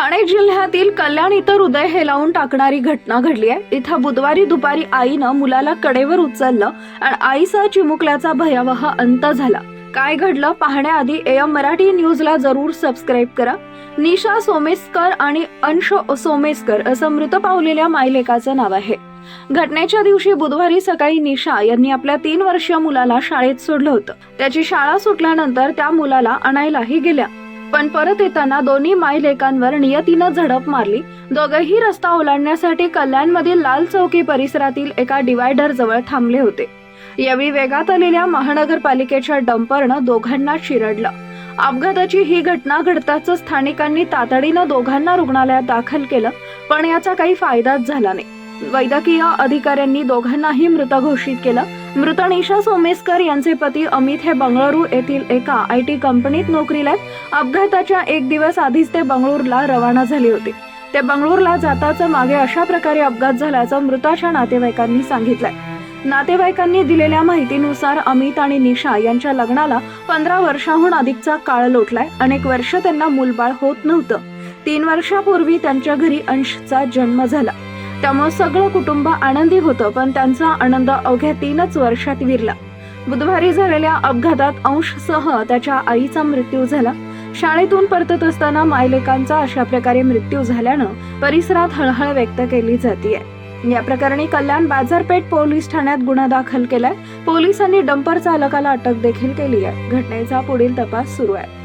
ठाणे जिल्ह्यातील कल्याण इथं हृदय हेलावून टाकणारी घटना घडली आहे. इथं बुधवारी दुपारी आईनं मुलाला कडेवर उचललं आणि आईसह चिमुकल्याचा भयावह अंत झाला. काय घडलं पाहण्याआधी एम मराठी न्यूजला जरूर सबस्क्राईब करा. निशा सोमेस्कर आणि अंश सोमेस्कर असं मृत पावलेल्या मायलेकाचं नाव आहे. घटनेच्या दिवशी बुधवारी सकाळी निशा यांनी आपल्या तीन वर्षीय मुलाला शाळेत सोडलं होतं. त्याची शाळा सुटल्यानंतर त्या मुलाला आणायलाही गेल्या. पण परत येताना दोन्ही मायलेकांवर नियतीनं झडप मारली. दोघंही रस्ता ओलांडण्यासाठी कल्याणमधील लाल चौकी परिसरातील एका डिवायडर जवळ थांबले होते. यावेळी वेगात आलेल्या महानगरपालिकेच्या डंपरनं दोघांना चिरडलं अपघाताची ही घटना घडताच स्थानिकांनी तातडीनं दोघांना रुग्णालयात दाखल केलं पण याचा काही फायदाच झाला नाही. वैद्यकीय अधिकाऱ्यांनी दोघांनाही मृत घोषित केलं मृत निशा सोमेस्कर यांचे पती अमित हे बंगळुरू येथील एका आय टी कंपनीत नोकरीला आहेत. अपघाताच्या एक दिवस आधीच ते बंगळुरूला रवाना झाले होते. ते बंगळुरूला जाताच मागे अशा प्रकारे अपघात झाल्याचं मृताच्या नातेवाईकांनी सांगितलंय. नातेवाईकांनी दिलेल्या माहितीनुसार अमित आणि निशा यांच्या लग्नाला पंधरा वर्षाहून अधिकचा काळ लोटलाय. अनेक वर्ष त्यांना मूलबाळ होत नव्हतं. तीन वर्षापूर्वी त्यांच्या घरी अंशचा जन्म झाला. त्यामुळे सगळं कुटुंब आनंदी होतं पण त्यांचा आनंद अवघ्या तीनच वर्षात विरला. बुधवारी झालेल्या अपघातात अंशसह त्याच्या आईचा मृत्यू झाला. शाळेतून परतत असताना मायलेकांचा अशा प्रकारे मृत्यू झाल्यानं परिसरात हळहळ व्यक्त केली जाते या प्रकरणी कल्याण बाजारपेठ पोलीस ठाण्यात गुन्हा दाखल केलाय. पोलिसांनी डंपर चालकाला अटक देखील केली आहे घटनेचा पुढील तपास सुरू आहे.